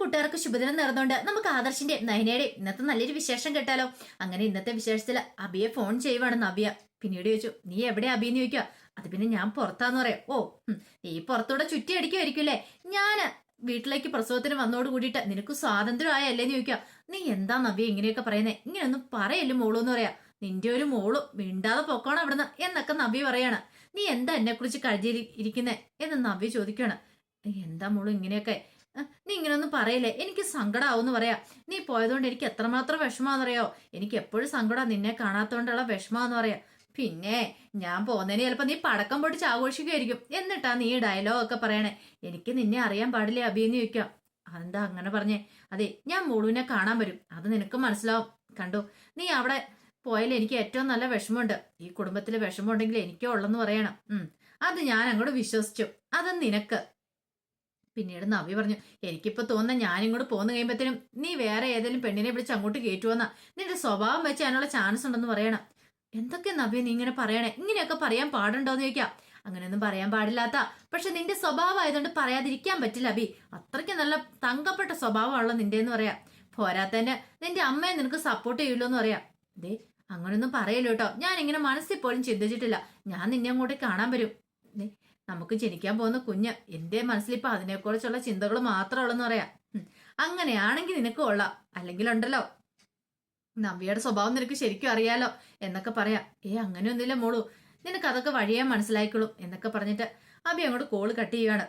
കൂട്ടുകാർക്ക് ശുഭദിനം നേർന്നുകൊണ്ട് നമുക്ക് ആദർശിന്റെ നയനയുടെ ഇന്നത്തെ നല്ലൊരു വിശേഷം കേട്ടാലോ? അങ്ങനെ ഇന്നത്തെ വിശേഷത്തിൽ അബിയെ ഫോൺ ചെയ്യുവാണ് നവ്യ. പിന്നീട് ചോദിച്ചു നീ എവിടെ അബിന്ന് ചോദിക്കുക അത് പിന്നെ ഞാൻ പുറത്താന്ന് പറയാം. ഓ നീ പുറത്തൂടെ ചുറ്റി അടിക്കുമായിരിക്കുമല്ലേ ഞാൻ വീട്ടിലേക്ക് പ്രസവത്തിന് വന്നോട് കൂടിയിട്ട് നിനക്ക് സ്വാതന്ത്ര്യം ആയല്ലേന്ന് ചോദിക്കുക നീ എന്താ നവ്യ ഇങ്ങനെയൊക്കെ പറയുന്നേ? ഇങ്ങനെയൊന്നും പറയല്ലേ മോളൂ എന്ന് പറയാ? നിന്റെ ഒരു മോൾ മിണ്ടാതെ പൊക്കോണം അവിടുന്ന് എന്നൊക്കെ നവ്യ പറയാണ്. നീ എന്താ എന്നെ കുറിച്ച് കഴിഞ്ഞിരിക്കുന്നേ എന്ന് നവ്യ ചോദിക്കുകയാണ് എന്താ മോൾ ഇങ്ങനെയൊക്കെ? നീ ഇങ്ങനൊന്നും പറയല്ലേ? എനിക്ക് സങ്കടമാവെന്ന് പറയാ. നീ പോയതുകൊണ്ട് എനിക്ക് എത്രമാത്രം വിഷമാണെന്നറിയോ എനിക്ക് എപ്പോഴും സങ്കടം. നിന്നെ കാണാത്തോണ്ടുള്ള വിഷമാന്ന് പറയാ. പിന്നെ ഞാൻ പോകുന്നതിന് ചിലപ്പോ നീ പടക്കം പൊടിച്ച് ആഘോഷിക്കുമായിരിക്കും എന്നിട്ടാ നീ ഡയലോഗ് ഒക്കെ പറയണേ. എനിക്ക് നിന്നെ അറിയാൻ പാടില്ല അഭിയെന്ന് ചോദിക്കാം. അതെന്താ അങ്ങനെ പറഞ്ഞേ? അതെ ഞാൻ മുഴുവിനെ കാണാൻ വരും. അത് നിനക്ക് മനസ്സിലാവും. കണ്ടു? നീ അവിടെ പോയാൽ എനിക്ക് ഏറ്റവും നല്ല വിഷമമുണ്ട്. ഈ കുടുംബത്തിൽ വിഷമമുണ്ടെങ്കിൽ എനിക്കോ ഉള്ളെന്ന് പറയണം. അത് ഞാൻ അങ്ങോട്ട് വിശ്വസിച്ചു. അത് നിനക്ക്. പിന്നീട് നവി പറഞ്ഞു എനിക്കിപ്പോ തോന്നുന്ന ഞാനിങ്ങോട്ട് പോന്നു കഴിയുമ്പോഴത്തേനും നീ വേറെ ഏതെങ്കിലും പെണ്ണിനെ വിളിച്ച് അങ്ങോട്ട് കയറ്റുവന്ന നിന്റെ സ്വഭാവം വെച്ച് അതിനുള്ള ചാൻസ് ഉണ്ടെന്ന് പറയണം. എന്തൊക്കെ നവ്യ നീ ഇങ്ങനെ പറയണേ? ഇങ്ങനെയൊക്കെ പറയാൻ പാടുണ്ടോന്ന് ചോദിക്കാം. അങ്ങനെയൊന്നും പറയാൻ പാടില്ലാത്ത. പക്ഷെ നിന്റെ സ്വഭാവം ആയതുകൊണ്ട് പറയാതിരിക്കാൻ പറ്റില്ല അബി അത്രയ്ക്ക് നല്ല തങ്കപ്പെട്ട സ്വഭാവമാണല്ലോ നിന്റെ എന്ന് പറയാം. പോരാത്തന്നെ നിന്റെ അമ്മയെ നിനക്ക് സപ്പോർട്ട് ചെയ്യൂല്ലോ എന്ന് പറയാം. ദേ അങ്ങനൊന്നും പറയല്ലോ കേട്ടോ ഞാൻ ഇങ്ങനെ മനസ്സിൽ പോലും ചിന്തിച്ചിട്ടില്ല. ഞാൻ നിന്നെ അങ്ങോട്ട് കാണാൻ വരും. നമുക്ക് ജനിക്കാൻ പോകുന്ന കുഞ്ഞ് എന്റെ മനസ്സിലിപ്പോ അതിനെക്കുറിച്ചുള്ള ചിന്തകൾ മാത്രമേ ഉള്ളെന്ന് പറയാം. അങ്ങനെയാണെങ്കിൽ നിനക്ക് കൊള്ളാം. അല്ലെങ്കിൽ ഉണ്ടല്ലോ. നവ്യയുടെ സ്വഭാവം നിനക്ക് ശരിക്കും അറിയാലോ എന്നൊക്കെ പറയാം. ഏ അങ്ങനെയൊന്നുമില്ല മോളു. നിനക്ക് അതൊക്കെ വഴിയാ മനസ്സിലായിക്കോളും എന്നൊക്കെ പറഞ്ഞിട്ട് അബി അങ്ങോട്ട് കോൾ കട്ട് ചെയ്യുവാണ്.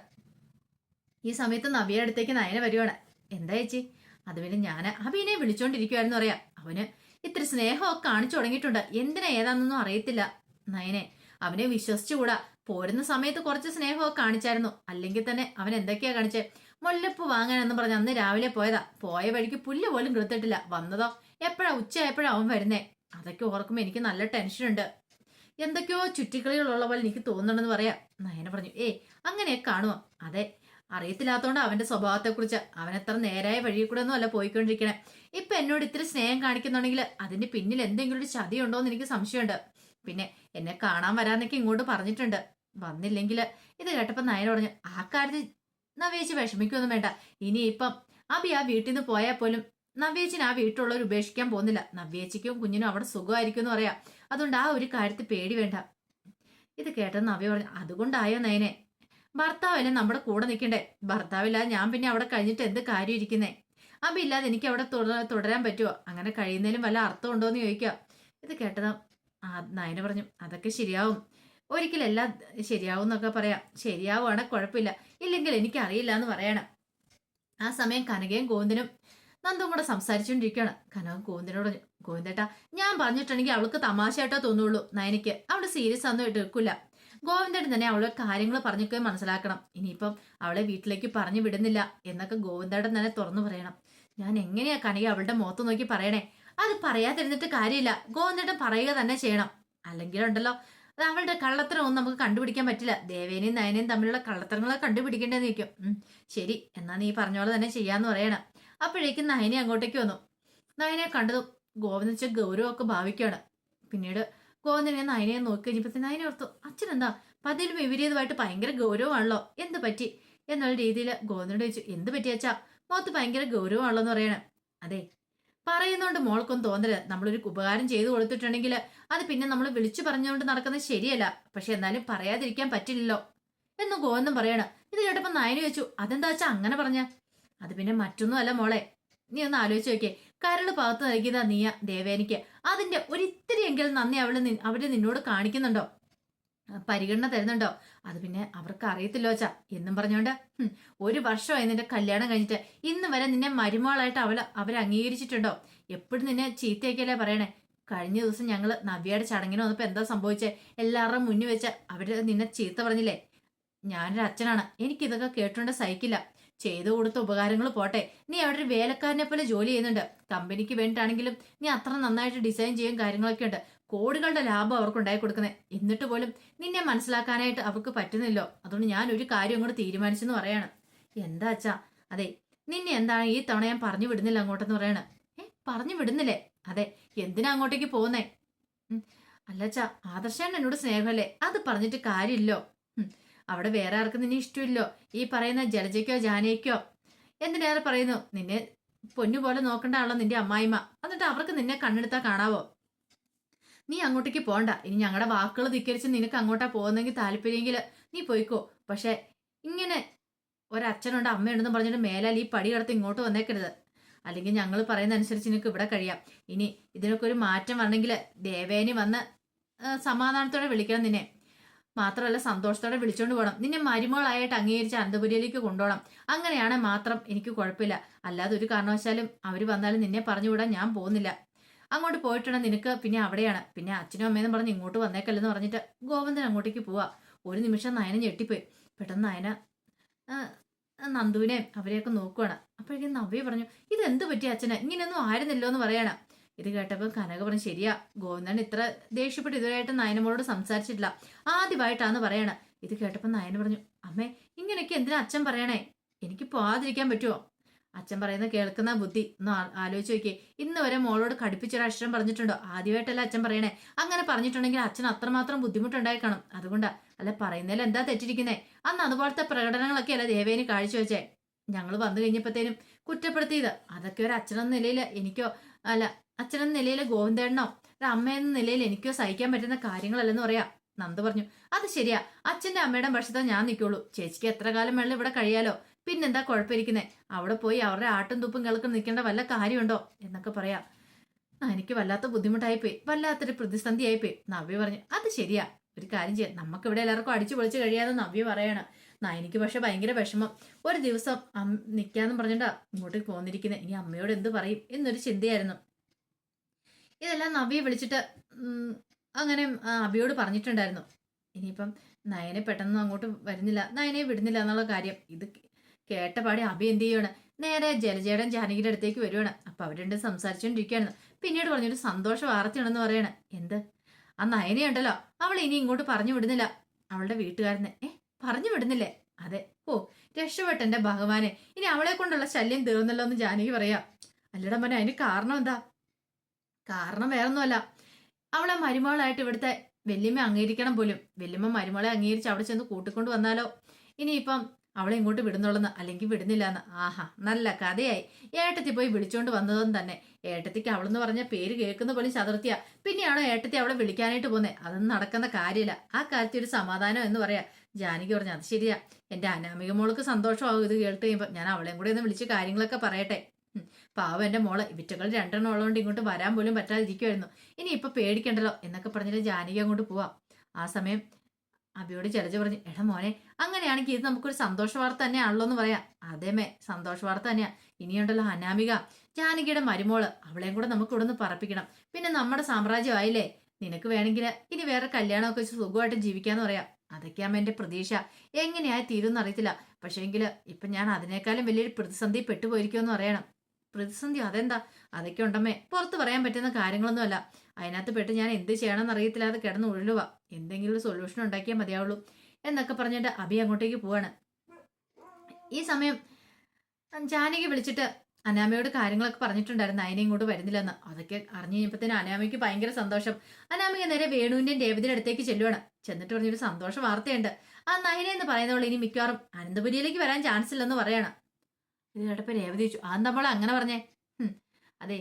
ഈ സമയത്ത് നവ്യയുടെ അടുത്തേക്ക് നയന വരുവാണ്. എന്താ ചേച്ചി? അത് പിന്നെ ഞാൻ അബിനെ വിളിച്ചോണ്ടിരിക്കുവായിരുന്നു പറയാം. അവന് ഇത്ര സ്നേഹമൊക്കെ കാണിച്ചു തുടങ്ങിയിട്ടുണ്ട്. എന്തിനാ ഏതാണെന്നൊന്നും അറിയത്തില്ല. നയനെ അവനെ വിശ്വസിച്ചുകൂടാ. പോരുന്ന സമയത്ത് കുറച്ച് സ്നേഹമൊക്കെ കാണിച്ചായിരുന്നു. അല്ലെങ്കിൽ തന്നെ അവൻ എന്തൊക്കെയാ കാണിച്ചേ? മുല്ലപ്പ് വാങ്ങാനെന്ന് പറഞ്ഞ അന്ന് രാവിലെ പോയതാ. പോയ വഴിക്ക് പുല്ല് പോലും കൃത്തിട്ടില്ല വന്നതോ? എപ്പോഴാ ഉച്ചയായപ്പോഴാ അവൻ വരുന്നേ? അതൊക്കെ ഓർക്കുമ്പോൾ എനിക്ക് നല്ല ടെൻഷനുണ്ട് എന്തൊക്കെയോ ചുറ്റിക്കളികളുള്ള പോലെ എനിക്ക് തോന്നണമെന്ന് പറയാ. നയന പറഞ്ഞു ഏ അങ്ങനെയൊക്കെ കാണുമോ? അതെ അറിയത്തില്ലാത്തോണ്ട് അവന്റെ സ്വഭാവത്തെക്കുറിച്ച്. അവൻ എത്ര നേരായ വഴിയിൽ കൂടെ ഒന്നും അല്ല പോയിക്കൊണ്ടിരിക്കണേ. ഇപ്പൊ എന്നോട് ഇത്തിരി സ്നേഹം കാണിക്കുന്നുണ്ടെങ്കിൽ അതിന്റെ പിന്നിൽ എന്തെങ്കിലും ഒരു ചതി ഉണ്ടോ എന്ന് എനിക്ക് സംശയമുണ്ട്. പിന്നെ എന്നെ കാണാൻ വരാന്നൊക്കെ ഇങ്ങോട്ട് പറഞ്ഞിട്ടുണ്ട്. വന്നില്ലെങ്കിൽ ഇത് കേട്ടപ്പോൾ നയന പറഞ്ഞു ആ കാര്യത്തിൽ നവേച്ചി വിഷമിക്കൊന്നും വേണ്ട. ഇനി ഇനിയിപ്പം അബി ആ വീട്ടിൽ നിന്ന് പോയാൽ പോലും നവ്യേച്ചിന് ആ വീട്ടിലുള്ളവർ ഉപേക്ഷിക്കാൻ പോകുന്നില്ല. നവ്യേച്ചിക്കും കുഞ്ഞിനും അവിടെ സുഖമായിരിക്കും എന്ന് പറയാം. അതുകൊണ്ട് ആ ഒരു കാര്യത്തിൽ പേടി വേണ്ട. ഇത് കേട്ടത് നവ്യ പറഞ്ഞു അതുകൊണ്ടായോ നയനെ? ഭർത്താവല്ലേ നമ്മുടെ കൂടെ നിൽക്കണ്ടേ? ഭർത്താവില്ലാതെ ഞാൻ പിന്നെ അവിടെ കഴിഞ്ഞിട്ട് എന്ത് കാര്യം ഇരിക്കുന്നേ? അബി ഇല്ലാതെ എനിക്ക് അവിടെ തുട- തുടരാൻ പറ്റുമോ അങ്ങനെ കഴിയുന്നതിലും വല്ല അർത്ഥം ഉണ്ടോ എന്ന് ചോദിക്കുക. ഇത് കേട്ടതാ നയന പറഞ്ഞു അതൊക്കെ ശരിയാവും. ഒരിക്കലെല്ലാം ശരിയാവും എന്നൊക്കെ പറയാം. ശരിയാവുകയാണെ കുഴപ്പമില്ല. ഇല്ലെങ്കിൽ എനിക്കറിയില്ല എന്ന് പറയണം. ആ സമയം കനകയും ഗോവിന്ദനും നന്ദും കൂടെ സംസാരിച്ചുകൊണ്ടിരിക്കുകയാണ്. കനകം ഗോവിന്ദനോട് ഗോവിന്ദേട്ടാ ഞാൻ പറഞ്ഞിട്ടുണ്ടെങ്കിൽ അവൾക്ക് തമാശയായിട്ടോ തോന്നുള്ളൂ നയനിക്ക് അവൾ സീരിയസ് ഒന്നും എടുക്കില്ല. ഗോവിന്ദൻ തന്നെ അവളെ കാര്യങ്ങൾ പറഞ്ഞൊക്കെ മനസ്സിലാക്കണം. ഇനിയിപ്പം അവളെ വീട്ടിലേക്ക് പറഞ്ഞു വിടുന്നില്ല എന്നൊക്കെ ഗോവിന്ദേട്ടൻ തന്നെ തുറന്നു പറയണം. ഞാൻ എങ്ങനെയാ കനക അവളുടെ മുഖത്ത് നോക്കി പറയണേ? അത് പറയാതിരുന്നിട്ട് കാര്യമില്ല. ഗോവിന്ദേട്ടൻ പറയുക തന്നെ ചെയ്യണം. അല്ലെങ്കിൽ ഉണ്ടല്ലോ അത് അവളുടെ കള്ളത്തരം ഒന്നും നമുക്ക് കണ്ടുപിടിക്കാൻ പറ്റില്ല. ദേവേനയും നയനയും തമ്മിലുള്ള കള്ളത്തരങ്ങളെ കണ്ടുപിടിക്കേണ്ടതെന്ന് നിൽക്കും ശരി എന്നാ നീ പറഞ്ഞ പോലെ തന്നെ ചെയ്യാന്ന് പറയണം. അപ്പോഴേക്കും നയനെ അങ്ങോട്ടേക്ക് വന്നു. നയനെ കണ്ടതും ഗോവിന്ദൻ വെച്ച ഗൗരവമൊക്കെ ഭാവിക്കുകയാണ്. പിന്നീട് ഗോവിന്ദനെ നയനെ നോക്കി കഴിഞ്ഞപ്പോൾ നയനെ ഓർത്തു അച്ഛൻ എന്താ പതിലും വിപരീതമായിട്ട് ഭയങ്കര ഗൗരവമാണല്ലോ. എന്ത് പറ്റി? എന്നുള്ള രീതിയിൽ ഗോവിന്ദനോട് ചോദിച്ചു എന്ത് പറ്റിയച്ചാ മുഖത്ത് ഭയങ്കര ഗൗരവമാണല്ലോ എന്ന് പറയണം. അതെ പറയുന്നോണ്ട് മോൾക്കൊന്നും തോന്നരുത്. നമ്മളൊരു ഉപകാരം ചെയ്തു കൊടുത്തിട്ടുണ്ടെങ്കിൽ അത് പിന്നെ നമ്മൾ വിളിച്ചു പറഞ്ഞുകൊണ്ട് നടക്കുന്നത് ശരിയല്ല. പക്ഷെ എന്നാലും പറയാതിരിക്കാൻ പറ്റില്ലല്ലോ. എന്ന് ഗോവന്നും പറയണം. ഇത് കേട്ടപ്പോ നയന് വെച്ചു അതെന്താ വെച്ചാ അങ്ങനെ പറഞ്ഞ? അത് പിന്നെ മറ്റൊന്നും അല്ല മോളെ. നീ ഒന്ന് ആലോചിച്ച് നോക്കിയേ. കരൾ ഭാഗത്ത് നൽകിയതാ നീയ ദേവേനിക്ക് അതിന്റെ ഒരിത്തിരിയെങ്കിലും നന്ദി അവൾ അവർ നിന്നോട് കാണിക്കുന്നുണ്ടോ? പരിഗണന തരുന്നുണ്ടോ? അത് പിന്നെ അവർക്ക് അറിയത്തില്ലോ ചാ എന്നും പറഞ്ഞോണ്ട് ഒരു വർഷമായി നിന്റെ കല്യാണം കഴിഞ്ഞിട്ട് ഇന്ന് വരെ നിന്നെ മരുമകളായിട്ട് അവൾ അവരെ അംഗീകരിച്ചിട്ടുണ്ടോ? എപ്പോഴും നിന്നെ ചീത്തയൊക്കെയല്ലേ പറയണേ? കഴിഞ്ഞ ദിവസം ഞങ്ങൾ നവ്യയുടെ ചടങ്ങിന് വന്നപ്പോൾ എന്താ സംഭവിച്ചേ? എല്ലാവരുടെയും മുന്നിൽ വെച്ച് അവർ നിന്നെ ചീത്ത പറഞ്ഞില്ലേ? ഞാനൊരു അച്ഛനാണ്. എനിക്കിതൊക്കെ കേട്ടുകൊണ്ട് സഹിക്കില്ല. ചെയ്തു കൊടുത്ത ഉപകാരങ്ങൾ പോട്ടെ. നീ അവിടെ ഒരു വേലക്കാരനെ പോലെ ജോലി ചെയ്യുന്നുണ്ട്. കമ്പനിക്ക് വേണ്ടിയിട്ടാണെങ്കിലും നീ അത്ര നന്നായിട്ട് ഡിസൈൻ ചെയ്യും കാര്യങ്ങളൊക്കെ ഉണ്ട്. കോടികളുടെ ലാഭം അവർക്ക് ഉണ്ടായി കൊടുക്കുന്നത് എന്നിട്ട് പോലും നിന്നെ മനസ്സിലാക്കാനായിട്ട് അവർക്ക് പറ്റുന്നില്ലോ. അതുകൊണ്ട് ഞാൻ ഒരു കാര്യം അങ്ങോട്ട് തീരുമാനിച്ചെന്ന് പറയാണ്. എന്താ അച്ഛാ? അതെ നിന്നെ എന്താണ് ഈ തവണ ഞാൻ പറഞ്ഞു വിടുന്നില്ല അങ്ങോട്ടെന്ന് പറയാണ്. ഏ പറഞ്ഞു വിടുന്നില്ലേ? അതെ എന്തിനാ അങ്ങോട്ടേക്ക് പോകുന്നേ അല്ല അച്ഛാ ആദർശാണ് എന്നോട് സ്നേഹമല്ലേ? അത് പറഞ്ഞിട്ട് കാര്യമില്ലോ. അവിടെ വേറെ ആർക്കും നിന്നെ ഇഷ്ടമില്ലോ? ഈ പറയുന്ന ജലജയ്ക്കോ ജാനയ്ക്കോ എന്തിനേറെ പറയുന്നു? നിന്നെ പൊന്നുപോലെ നോക്കേണ്ട ആളോ നിന്റെ അമ്മായിമ്മ. എന്നിട്ട് അവർക്ക് നിന്നെ കണ്ണെടുത്താൽ കാണാവോ? നീ അങ്ങോട്ടേക്ക് പോണ്ട. ഇനി ഞങ്ങളുടെ വാക്കുകൾ ധിക്കരിച്ച് നിനക്ക് അങ്ങോട്ടാ പോകുന്നെങ്കിൽ താല്പര്യമെങ്കിൽ നീ പോയിക്കോ. പക്ഷെ ഇങ്ങനെ ഒരച്ഛനുണ്ട് അമ്മയുണ്ടെന്ന് പറഞ്ഞിട്ട് മേലാൽ ഈ പടി കടത്ത് ഇങ്ങോട്ട് വന്നേക്കരുത്. അല്ലെങ്കിൽ ഞങ്ങൾ പറയുന്ന അനുസരിച്ച് നിനക്ക് ഇവിടെ കഴിയാം. ഇനി ഇതിനൊക്കെ ഒരു മാറ്റം വരണമെങ്കിൽ ദേവേനി വന്ന് സമാധാനത്തോടെ വിളിക്കണം നിന്നെ. മാത്രമല്ല സന്തോഷത്തോടെ വിളിച്ചുകൊണ്ട് പോകണം നിന്നെ മരുമകളായിട്ട് അംഗീകരിച്ച് അനന്തപുരിയിലേക്ക് കൊണ്ടുപോകണം അങ്ങനെയാണ് മാത്രം എനിക്ക് കുഴപ്പമില്ല. അല്ലാതെ ഒരു കാരണവശാലും അവർ വന്നാലും നിന്നെ പറഞ്ഞുവിടാൻ ഞാൻ പോകുന്നില്ല. അങ്ങോട്ട് പോയിട്ടുണ്ട് നിനക്ക് പിന്നെ അവിടെയാണ്. പിന്നെ അച്ഛനും അമ്മയെന്നും പറഞ്ഞ് ഇങ്ങോട്ട് വന്നേക്കല്ലെന്ന് പറഞ്ഞിട്ട് ഗോവിന്ദൻ അങ്ങോട്ടേക്ക് പോവാ. ഒരു നിമിഷം നയന ഞെട്ടിപ്പോയി. പെട്ടെന്ന് നയന നന്ദുവിനെയും അവരെയൊക്കെ നോക്കുവാണ്. അപ്പോഴേക്കും നവ്യ പറഞ്ഞു ഇതെന്ത് പറ്റി അച്ഛന്? ഇങ്ങനെയൊന്നും ആയിരുന്നില്ലോ എന്ന് പറയണം. ഇത് കേട്ടപ്പോൾ കനക പറഞ്ഞു ശരിയാ ഗോവിന്ദൻ ഇത്ര ദേഷ്യപ്പെട്ട് ഇതുവരെയായിട്ട് നയനമോളോട് സംസാരിച്ചിട്ടില്ല. ആദ്യമായിട്ടാന്ന് പറയണ. ഇത് കേട്ടപ്പോൾ നയന പറഞ്ഞു അമ്മേ ഇങ്ങനെയൊക്കെ എന്തിനാ അച്ഛൻ പറയണേ? എനിക്ക് പോവാതിരിക്കാൻ പറ്റുമോ അച്ഛൻ പറയുന്ന കേൾക്കുന്ന ബുദ്ധി. ഒന്ന് ആലോചിച്ച് നോക്കിയേ. ഇന്ന് വരെ മോളോട് കടുപ്പിച്ചൊരക്ഷരം പറഞ്ഞിട്ടുണ്ടോ? ആദ്യമായിട്ടല്ല അച്ഛൻ പറയണേ. അങ്ങനെ പറഞ്ഞിട്ടുണ്ടെങ്കിൽ അച്ഛൻ അത്രമാത്രം ബുദ്ധിമുട്ടുണ്ടായി കാണും. അതുകൊണ്ടാ. അല്ല പറയുന്നതിൽ എന്താ തെറ്റിരിക്കുന്നേ? അന്ന് അതുപോലത്തെ പ്രകടനങ്ങളൊക്കെ അല്ല ദേവേനി കാഴ്ചവെച്ചേ. ഞങ്ങൾ വന്നു കഴിഞ്ഞപ്പോഴത്തേനും കുറ്റപ്പെടുത്തിയത്. അതൊക്കെ ഒരു അച്ഛനെന്ന നിലയിൽ എനിക്കോ അല്ല അച്ഛനെന്ന നിലയിൽ ഗോവിന്ദേണ്ണോ ഒരു അമ്മയെന്ന നിലയിൽ എനിക്കോ സഹിക്കാൻ പറ്റുന്ന കാര്യങ്ങളല്ലെന്ന് പറയാ. നന്ദ പറഞ്ഞു അത് ശരിയാ. അച്ഛന്റെ അമ്മയുടെ പക്ഷത്തെ ഞാൻ നിൽക്കുള്ളൂ. ചേച്ചിക്ക് എത്ര കാലം വെള്ളം ഇവിടെ കഴിയാലോ. പിന്നെന്താ കുഴപ്പമിരിക്കുന്നേ? അവിടെ പോയി അവരുടെ ആട്ടും തുപ്പും കിളക്കും നിൽക്കേണ്ട വല്ല കാര്യമുണ്ടോ? എന്നൊക്കെ പറയാം. എനിക്ക് വല്ലാത്ത ബുദ്ധിമുട്ടായിപ്പോയി. വല്ലാത്തൊരു പ്രതിസന്ധിയായിപ്പോയി. നവ്യ പറഞ്ഞു അത് ശരിയാ. ഒരു കാര്യം ചെയ്യാം. നമുക്ക് ഇവിടെ എല്ലാവർക്കും അടിച്ചു പൊളിച്ച് കഴിയാതെ നവ്യ പറയണം. എനിക്ക് പക്ഷെ ഭയങ്കര വിഷമം. ഒരു ദിവസം അം- നിൽക്കാന്ന് പറഞ്ഞിട്ടാ ഇങ്ങോട്ടേക്ക് പോന്നിരിക്കുന്നത് ഇനി അമ്മയോട് എന്ത് പറയും എന്നൊരു ചിന്തയായിരുന്നു. ഇതെല്ലാം നവ്യെ വിളിച്ചിട്ട് അങ്ങനെ അബിയോട് പറഞ്ഞിട്ടുണ്ടായിരുന്നു. ഇനിയിപ്പം നയനെ പെട്ടെന്ന് അങ്ങോട്ട് വരുന്നില്ല. നയനെ വിടുന്നില്ല എന്നുള്ള കാര്യം. ഇത് കേട്ട അഭി എന്ത് ചെയ്യാണ് നേരെ ജലജേടൻ ജാനകിയുടെ അടുത്തേക്ക് വരുവാണ്. അപ്പൊ അവർ രണ്ടും സംസാരിച്ചുകൊണ്ടിരിക്കുകയാണ് പിന്നീട് പറഞ്ഞൊരു സന്തോഷ വാർത്തയാണെന്ന് പറയണ. എന്ത്? ആ നയനയുണ്ടല്ലോ അവൾ ഇനി ഇങ്ങോട്ട് പറഞ്ഞു വിടുന്നില്ല. അവളുടെ വീട്ടുകാരനെ. ഏ പറഞ്ഞു വിടുന്നില്ലേ? അതെ. ഓ രക്ഷപ്പെട്ടെന്റെ ഭഗവാനെ. ഇനി അവളെ കൊണ്ടുള്ള ശല്യം തീർന്നല്ലോ എന്ന് ജാനകി പറയാ. അല്ലടാ മോനെ അതിന് കാരണം എന്താ? കാരണം വേറൊന്നുമല്ല. അവളെ മരുമകളായിട്ട് ഇവിടുത്തെ വല്യമ്മ അംഗീകരിക്കണം പോലും. വല്യമ്മ മരുമകളെ അംഗീകരിച്ച് അവിടെ ചെന്ന് കൂട്ടിക്കൊണ്ട് വന്നാലോ? ഇനിയിപ്പം അവളെ ഇങ്ങോട്ട് വിടുന്നുള്ളെന്ന് അല്ലെങ്കിൽ വിടുന്നില്ല എന്ന് ആഹാ നല്ല കഥയായി. ഏട്ടത്തി പോയി വിളിച്ചോണ്ട് വന്നതും തന്നെ. ഏട്ടത്തിക്ക് അവളെന്ന് പറഞ്ഞ പേര് കേൾക്കുന്ന പോലും ചതുർത്തിയ. പിന്നെയാണോ ഏട്ടത്തി അവളെ വിളിക്കാനായിട്ട് പോന്നെ? അതൊന്നും നടക്കുന്ന കാര്യമില്ല. ആ കാര്യത്തിൽ ഒരു സമാധാനം എന്ന് പറയാ. ജാനകി പറഞ്ഞു അത് ശരിയാ. എന്റെ അനാമിക മോൾക്ക് സന്തോഷമാകും ഇത് കേട്ട് കഴിയുമ്പോൾ ഞാൻ അവളെയും കൂടെ ഒന്ന് വിളിച്ച് കാര്യങ്ങളൊക്കെ പറയട്ടെ. പാവം എന്റെ മോൾ. വിറ്റകൾ രണ്ടെണ്ണം ഉള്ളതുകൊണ്ട് ഇങ്ങോട്ട് വരാൻ പോലും പറ്റാതിരിക്കുമായിരുന്നു ഇനി ഇപ്പൊ പേടിക്കണ്ടല്ലോ എന്നൊക്കെ പറഞ്ഞിട്ട് ജാനകി അങ്ങോട്ട് പോവാം. ആ സമയം അബിയോട് ജലജ പറഞ്ഞു എടാ മോനെ അങ്ങനെയാണെങ്കിൽ ഇത് നമുക്കൊരു സന്തോഷ വാർത്ത തന്നെയാണല്ലോ എന്ന് പറയാം. അതേമേ സന്തോഷ വാർത്ത തന്നെയാ. ഇനിയുണ്ടല്ലോ അനാമിക ജാനകിയുടെ മരുമോൾ. അവളെയും കൂടെ നമുക്ക് ഇവിടെ നിന്ന് പറപ്പിക്കണം. പിന്നെ നമ്മുടെ സാമ്രാജ്യമായില്ലേ? നിനക്ക് വേണമെങ്കിൽ ഇനി വേറെ കല്യാണമൊക്കെ വെച്ച് സുഖമായിട്ട് ജീവിക്കാന്ന് പറയാം. അതൊക്കെയാണ് എന്റെ പ്രതീക്ഷ. എങ്ങനെയായി തീരുമെന്ന് അറിയത്തില്ല. പക്ഷേങ്കിൽ ഇപ്പൊ ഞാൻ അതിനേക്കാളും വലിയൊരു പ്രതിസന്ധി പെട്ടുപോയിരിക്കുമെന്ന് അറിയണം പ്രതിസന്ധി. അതെന്താ? അതൊക്കെ ഉണ്ടമ്മേ. പുറത്ത് പറയാൻ പറ്റുന്ന കാര്യങ്ങളൊന്നുമല്ല. അതിനകത്ത് പെട്ട് ഞാൻ എന്ത് ചെയ്യണമെന്ന് അറിയത്തില്ലാതെ കിടന്ന് ഉഴലുക എന്തെങ്കിലും സൊല്യൂഷൻ ഉണ്ടാക്കിയാൽ മതിയാവുള്ളൂ എന്നൊക്കെ പറഞ്ഞിട്ട് അഭി അങ്ങോട്ടേക്ക് പോവാണ്. ഈ സമയം ജാനകി വിളിച്ചിട്ട് അനാമയോട് കാര്യങ്ങളൊക്കെ പറഞ്ഞിട്ടുണ്ടായിരുന്നു. അതിനെ ഇങ്ങോട്ട് വരുന്നില്ലെന്ന്. അതൊക്കെ അറിഞ്ഞു കഴിഞ്ഞപ്പോഴത്തേന് അനാമയ്ക്ക് ഭയങ്കര സന്തോഷം. അനാമിക നേരെ വേണുവിന്റെയും രേവതിയുടെ അടുത്തേക്ക് ചെല്ലുവാണ്. ചെന്നിട്ട് പറഞ്ഞൊരു സന്തോഷ വാർത്തയുണ്ട്. ആ നയന എന്ന് പറയുന്നവൾ ഇനി മിക്കവാറും അനന്തപുരിയിലേക്ക് വരാൻ ചാൻസ് ഇല്ലെന്ന് പറയണം. ഇത് കേട്ടപ്പോ രേവതി ചോദിച്ചു ആ നമ്മൾ അങ്ങനെ പറഞ്ഞേ? അതെ.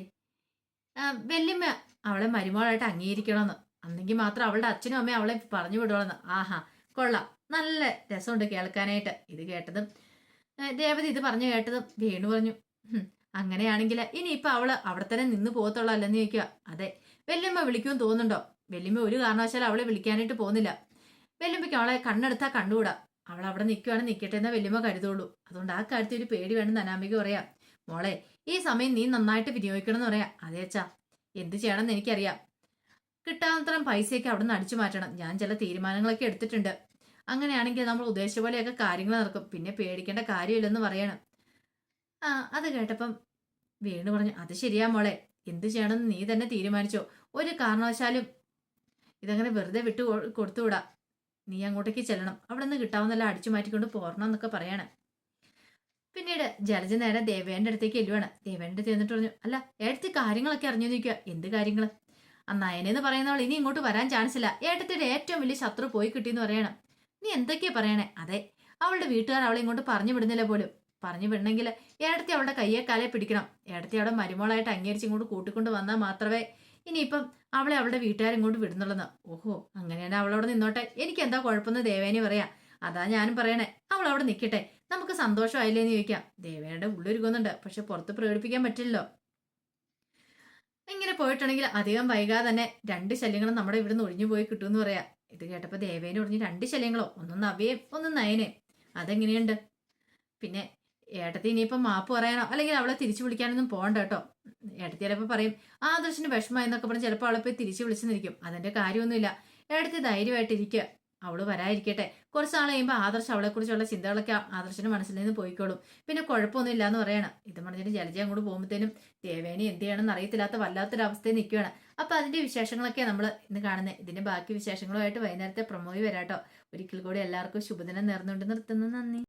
വല്യമ്മ അവളെ മരുമകളായിട്ട് അംഗീകരിക്കണമെന്ന്. അന്നെങ്കിൽ മാത്രം അവളുടെ അച്ഛനും അമ്മയും അവളെ പറഞ്ഞു വിടണമെന്ന് ആഹാ കൊള്ളാം. നല്ല രസമുണ്ട് കേൾക്കാനായിട്ട്. ഇത് കേട്ടതും രേവതി ഇത് പറഞ്ഞു കേട്ടതും വേണു പറഞ്ഞു. അങ്ങനെയാണെങ്കിൽ അങ്ങനെയാണെങ്കിൽ ഇനിയിപ്പൊ അവൾ അവിടെ തന്നെ നിന്ന് പോകത്തുള്ളൂ അല്ലെന്ന് ചോദിക്കുക അതെ വല്യമ്മ വിളിക്കുമെന്ന് തോന്നുന്നുണ്ടോ? വല്യമ്മ ഒരു കാരണവശാലും അവളെ വിളിക്കാനായിട്ട് പോകുന്നില്ല. വല്യമ്മയ്ക്ക് അവളെ കണ്ണെടുത്താൽ കണ്ടുകൂടാ. അവൾ അവിടെ നിൽക്കുവാണ് നിൽക്കട്ടെ എന്ന് വല്യമ്മ കരുതുള്ളൂ. അതുകൊണ്ട് ആ കാര്യത്തിൽ ഒരു പേടി വേണമെന്ന് അനാമിക പറയാം മോളെ ഈ സമയം നീ നന്നായിട്ട് വിനിയോഗിക്കണം എന്ന് പറയാം. അതേ അച്ഛാ. എന്ത് ചെയ്യണമെന്ന് എനിക്കറിയാം. കിട്ടാത്തരം പൈസയൊക്കെ അവിടെ നിന്ന് അടിച്ചു മാറ്റണം. ഞാൻ ചില തീരുമാനങ്ങളൊക്കെ എടുത്തിട്ടുണ്ട്. അങ്ങനെയാണെങ്കിൽ നമ്മൾ ഉദ്ദേശിച്ച പോലെയൊക്കെ കാര്യങ്ങൾ നടക്കും. പിന്നെ പേടിക്കേണ്ട കാര്യമില്ലെന്ന് പറയണം. ആ അത് കേട്ടപ്പം വീണ് പറഞ്ഞു അത് ശരിയാ മോളെ. എന്ത് ചെയ്യണമെന്ന് നീ തന്നെ തീരുമാനിച്ചോ. ഒരു കാരണവശാലും ഇതങ്ങനെ വെറുതെ വിട്ടു കൊടുത്തുവിടാ. നീ അങ്ങോട്ടേക്ക് ചെല്ലണം. അവിടെ നിന്ന് കിട്ടാവുന്നല്ല അടിച്ചു മാറ്റിക്കൊണ്ട് പോരണം എന്നൊക്കെ പറയാണ്. പിന്നീട് ജലജ നേരെ ദേവേന്റെ അടുത്തേക്ക് എല്ലുവാണ് ദേവേന്റെ അടുത്ത് പറഞ്ഞു അല്ല ഏട്ടത്തി കാര്യങ്ങളൊക്കെ അറിഞ്ഞു നിൽക്കുക എന്ത് കാര്യങ്ങൾ ആ നയനെന്ന് പറയുന്നവൾ ഇനി ഇങ്ങോട്ട് വരാൻ ചാൻസ് ഇല്ല. ഏട്ടത്തിയുടെ ഏറ്റവും വലിയ ശത്രു പോയി കിട്ടിയെന്ന് പറയണം. നീ എന്തൊക്കെയാ പറയണേ? അതെ അവളുടെ വീട്ടുകാർ അവളെ ഇങ്ങോട്ട് പറഞ്ഞു വിടുന്നില്ല പോലും. പറഞ്ഞു വിടണമെങ്കിൽ ഏടത്തി അവളുടെ കയ്യെ കാലെ പിടിക്കണം. ഏടത്തി അവിടെ മരുമോളായിട്ട് അംഗീകരിച്ച് ഇങ്ങോട്ട് കൂട്ടിക്കൊണ്ട് വന്നാൽ മാത്രമേ ഇനിയിപ്പം അവളെ അവളുടെ വീട്ടുകാരും കൊണ്ട് വിടുന്നുള്ളത്. ഓഹോ അങ്ങനെയാണ് അവളവിടെ നിന്നോട്ടെ. എനിക്ക് എന്താ കുഴപ്പമെന്ന് ദേവേനി പറയാം. അതാ ഞാനും പറയണേ. അവൾ അവിടെ നിൽക്കട്ടെ നമുക്ക് സന്തോഷമായില്ലേന്ന് ചോദിക്കാം. ദേവേനയുടെ ഉള്ളൊരുക്കുന്നുണ്ട് പക്ഷെ പുറത്ത് പ്രകടിപ്പിക്കാൻ പറ്റില്ലല്ലോ. ഇങ്ങനെ പോയിട്ടുണ്ടെങ്കിൽ അധികം വൈകാതെ തന്നെ രണ്ട് ശല്യങ്ങളും നമ്മുടെ ഇവിടുന്ന് ഒഴിഞ്ഞു പോയി കിട്ടുമെന്ന് പറയാം. ഇത് കേട്ടപ്പോൾ ദേവേനെ ഒഴിഞ്ഞ് രണ്ട് ശല്യങ്ങളോ? ഒന്ന് നവ്യയും ഒന്ന് നയനെ അതെങ്ങനെയുണ്ട്? പിന്നെ ഏട്ടത്തി ഇനിയിപ്പം മാപ്പ് പറയാനോ? അല്ലെങ്കിൽ അവളെ തിരിച്ചു വിളിക്കാനൊന്നും പോകണ്ട കേട്ടോ. ഏട്ടത്തി ചിലപ്പോൾ പറയും ആ ആദർശിന് വിഷമമായി എന്നൊക്കെ പറഞ്ഞ് ചിലപ്പോൾ അവളെ പോയി തിരിച്ചു വിളിച്ചു നിൽക്കും. അതിന്റെ കാര്യമൊന്നുമില്ല. ഏട്ടത്തി ധൈര്യമായിട്ടിരിക്കുക അവൾ വരാതിരിക്കട്ടെ. കുറച്ച് നാൾ കഴിയുമ്പോൾ ആദർശ് അവളെക്കുറിച്ചുള്ള ചിന്തകളൊക്കെ ആദർശിന്റെ മനസ്സിൽ നിന്ന് പോയിക്കോളും. പിന്നെ കുഴപ്പമൊന്നും ഇല്ല എന്ന് പറയണം. ഇത് പറഞ്ഞിട്ട് ജലജ അങ്ങോട്ട് പോകുമ്പോഴത്തേനും ദേവേനി എന്ത് ചെയ്യണമെന്ന് അറിയത്തില്ലാത്ത വല്ലാത്തൊരവസ്ഥയിൽ നിൽക്കുകയാണ്. അപ്പൊ അതിന്റെ വിശേഷങ്ങളൊക്കെ നമ്മൾ ഇന്ന് കാണുന്നത് ഇതിന്റെ ബാക്കി വിശേഷങ്ങളുമായിട്ട് വൈകുന്നേരത്തെ പ്രൊമോയി വരാട്ടോ. ഒരിക്കൽ കൂടി എല്ലാവർക്കും ശുഭദിനം നേർന്നുകൊണ്ട് നിർത്തുന്നു. നന്ദി.